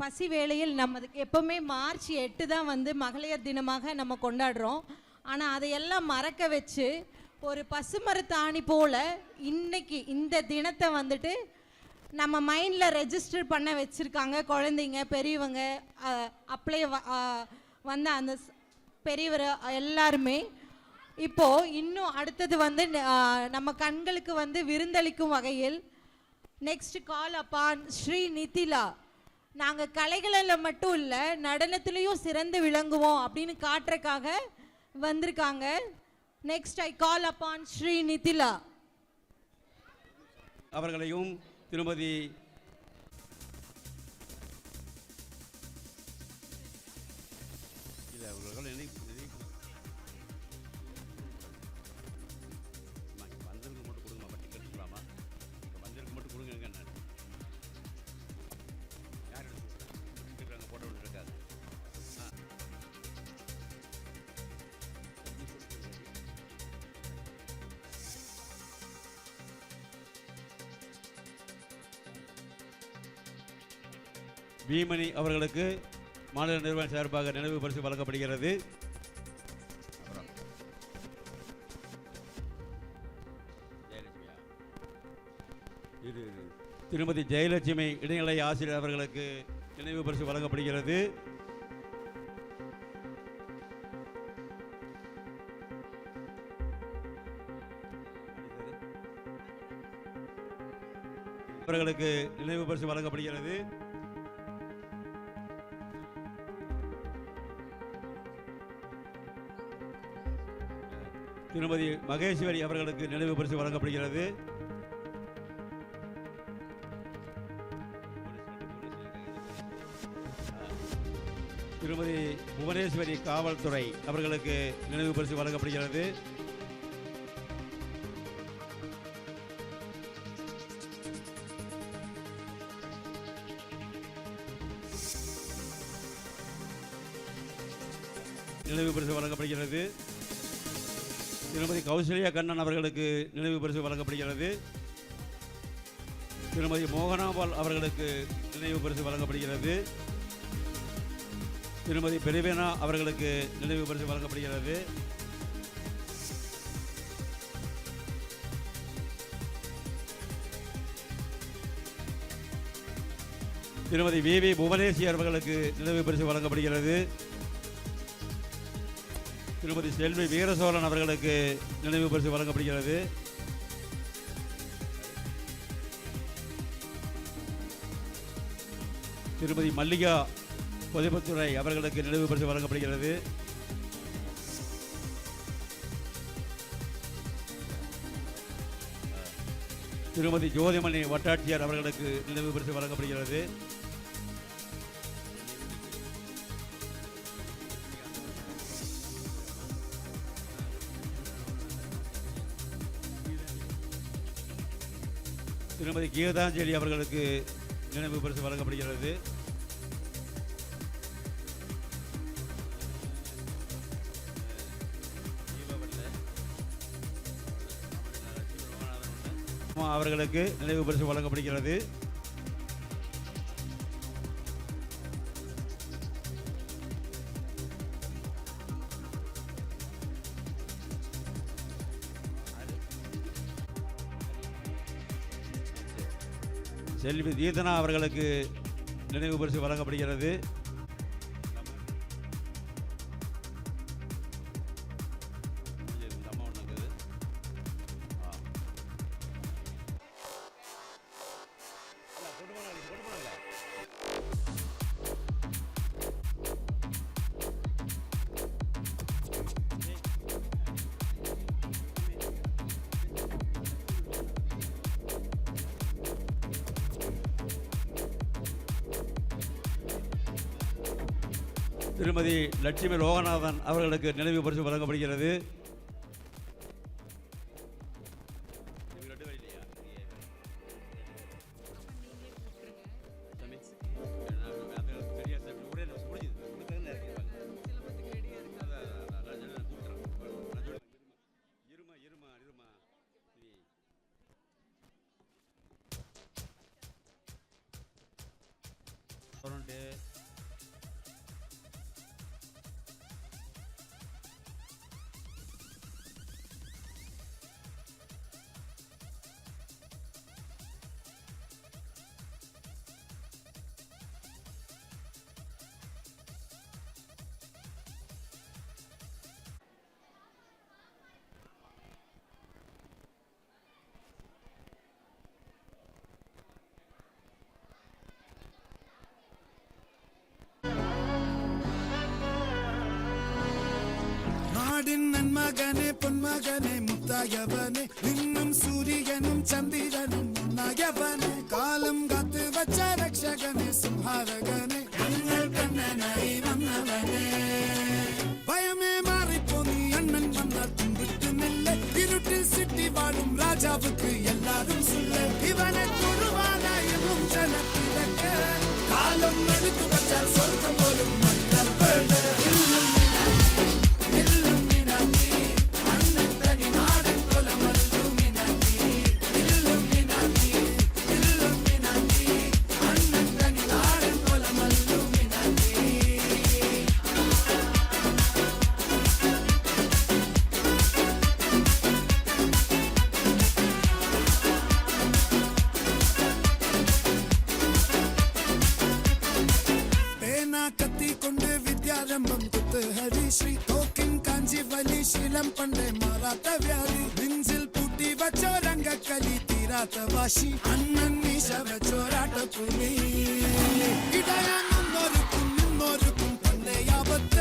பசி வேளையில் நமக்கு எப்போவுமே மார்ச் எட்டு தான் வந்து மகளிர் தினமாக நம்ம கொண்டாடுறோம். ஆனால் அதையெல்லாம் மறக்க வச்சு ஒரு பசுமரத்தாணி போல் இன்னைக்கு இந்த தினத்தை வந்துட்டு நம்ம மைண்டில் ரெஜிஸ்டர் பண்ண வச்சுருக்காங்க. குழந்தைங்க பெரியவங்க அப்ளை வந்த அந்த பெரியவர் எல்லாருமே இப்போ இன்னும் அடுத்தது வந்து நம்ம கண்களுக்கு வந்து விருந்தளிக்கும் வகையில் next call upon Shri Nithila நாங்கள் கலைகளில் மட்டும் இல்லை நடனத்துலேயும் சிறந்து விளங்குவோம் அப்படின்னு காட்டுறக்காக வந்திருக்காங்க. Next I call upon Sri Nithila அவர்களையும் திருமதி பீமணி அவர்களுக்கு மாநில நிறுவனம் சார்பாக நினைவு பரிசு வழங்கப்படுகிறது. இது திருமதி ஜெயலட்சுமி இடைநிலை ஆசிரியர் அவர்களுக்கு நினைவு பரிசு வழங்கப்படுகிறது. அவர்களுக்கு நினைவு பரிசு வழங்கப்படுகிறது. திருமதி மகேஸ்வரி அவர்களுக்கு நினைவு பரிசு வழங்கப்படுகிறது. திருமதி புவனேஸ்வரி காவல்துறை அவர்களுக்கு நினைவு பரிசு வழங்கப்படுகிறது. நினைவு பரிசு வழங்கப்படுகிறது. திருமதி கௌசல்யா கண்ணன் அவர்களுக்கு நினைவு பரிசு வழங்கப்படுகிறது. திருமதி மோகனாபால் அவர்களுக்கு நினைவு பரிசு வழங்கப்படுகிறது. திருமதி பெருவேனா அவர்களுக்கு நினைவு பரிசு வழங்கப்படுகிறது. திருமதி வி வி புவனேஸ்வரி அவர்களுக்கு நினைவு பரிசு வழங்கப்படுகிறது. திருமதி செல்வி வீரசோழன் அவர்களுக்கு நினைவு பரிசு வழங்கப்படுகிறது. திருமதி மல்லிகா பொதுப்பத்துறை அவர்களுக்கு நினைவு பரிசு வழங்கப்படுகிறது. திருமதி ஜோதிமணி வட்டாட்சியர் அவர்களுக்கு நினைவு பரிசு வழங்கப்படுகிறது. திருமதி கீதாஞ்சலி அவர்களுக்கு நினைவு பரிசு வழங்கப்படுகிறது. அவர்களுக்கு நினைவு பரிசு வழங்கப்படுகிறது. செல்வி தீதனா அவர்களுக்கு நினைவு பரிசு வழங்கப்படுகிறது. திருமதி லட்சுமி லோகநாதன் அவர்களுக்கு நினைவு பரிசு வழங்கப்படுகிறது. என் நன்மகனே பொன்மகனே முத்தாயவனே இன்னும் சூரியனும் சந்திரனும் முன்னாயவனே காலம் காத்து வச்ச ரக்ஷகனே சும்ஹாரகனே கண்ணல் கண்ணனாய் வந்தவனே. பயமே மாறிப்போ நீ அண்ணன் வந்தால் தும்பிட்டு நெல்ல இருட்டில் சிட்டி வாழும் ராஜாவுக்கு எல்லாரும் சொல்ல இவனை தொழுவானா என்னும் ஜனத்திலக்க. காலம் நடுத்து வச்சால் சொர்க்கம் போலும் अंग कली तीरात वाशी अण्णांनी शव चोराट तुम्ही इडया नंदोरुकुम निंदोरुकुम पन्ने यावत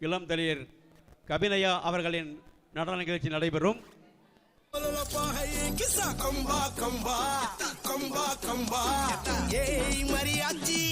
இளம் தலைவர் கபினயா அவர்களின் நடன நிகழ்ச்சி நடைபெறும். மரியாச்சி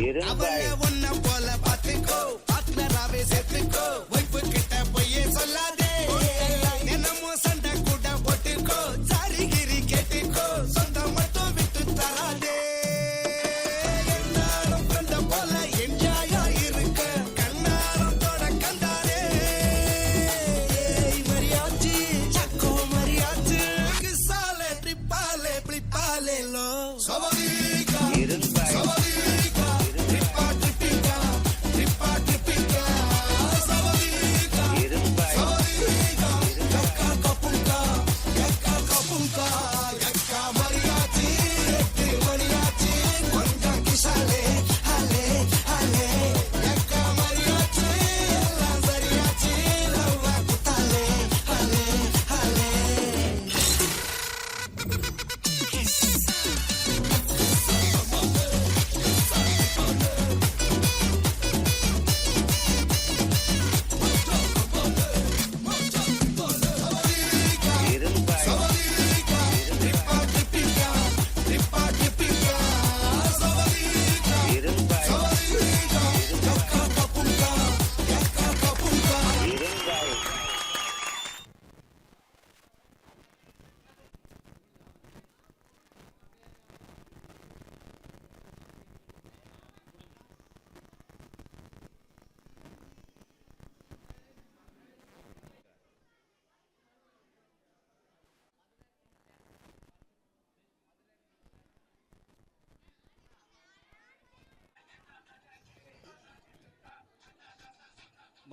இருங்க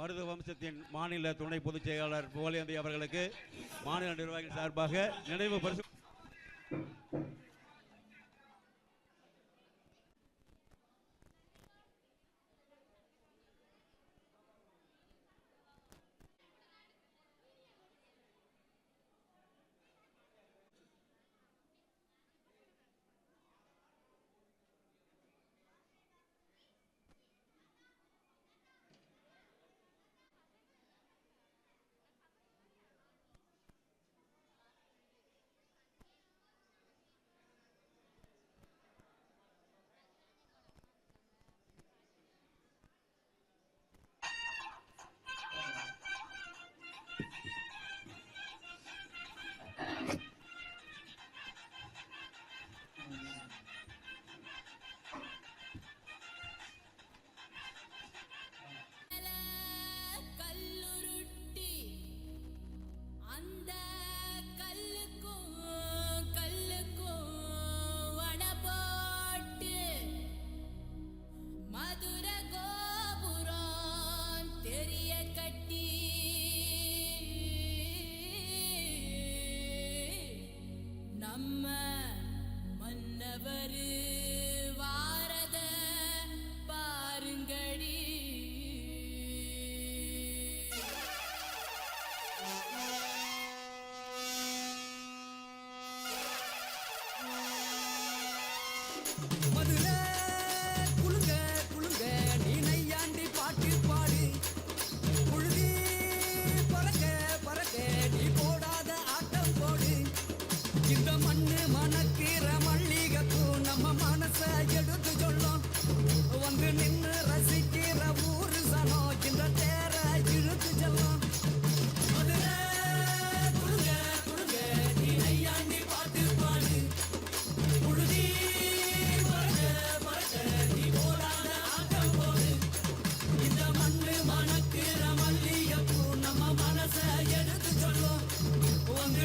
மருது வம்சத்தின் மாநில துணை பொதுச் செயலாளர் புகழேந்தி அவர்களுக்கு மாநில நிர்வாகிகள் சார்பாக நினைவு பரிசு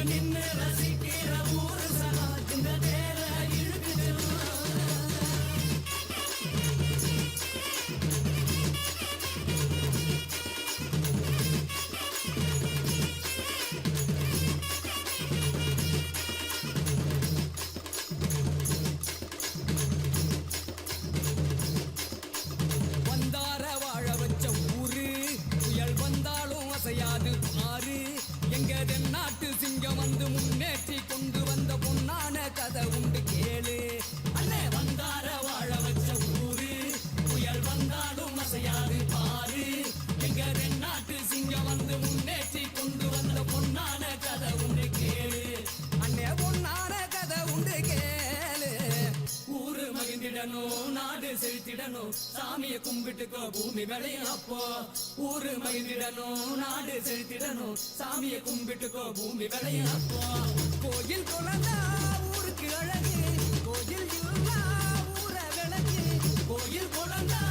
நின்று ரசிக்கிற ஊரு. சலாத்தின் தேர இழுக்குது வந்தாலும் அசையாது. ஆறு. எங்க மகிழ்ந்திடணும் சாமியை கும்பிட்டுக்கோ பூமி விளையும் அப்போ. ஊரு மகிழ்ந்திடணும் நாடு செலுத்திடணும் சாமியை கும்பிட்டுக்கோ பூமி விளையும் அப்போ. கோயில் குழந்தா ஊருக்கு அழகு. கோயில் ஊரை விளக்கு. கோயில் குழந்தா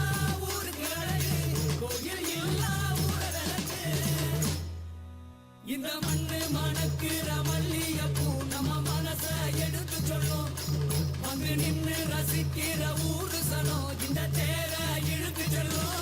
இந்த மண்ணு மணக்குற மல்லிய பூ. நம்ம மனச எடுத்து சொல்லும் வந்து நின்று ரசிக்கிற ஊரு சனம். இந்த தேர இழுத்து சொல்லும்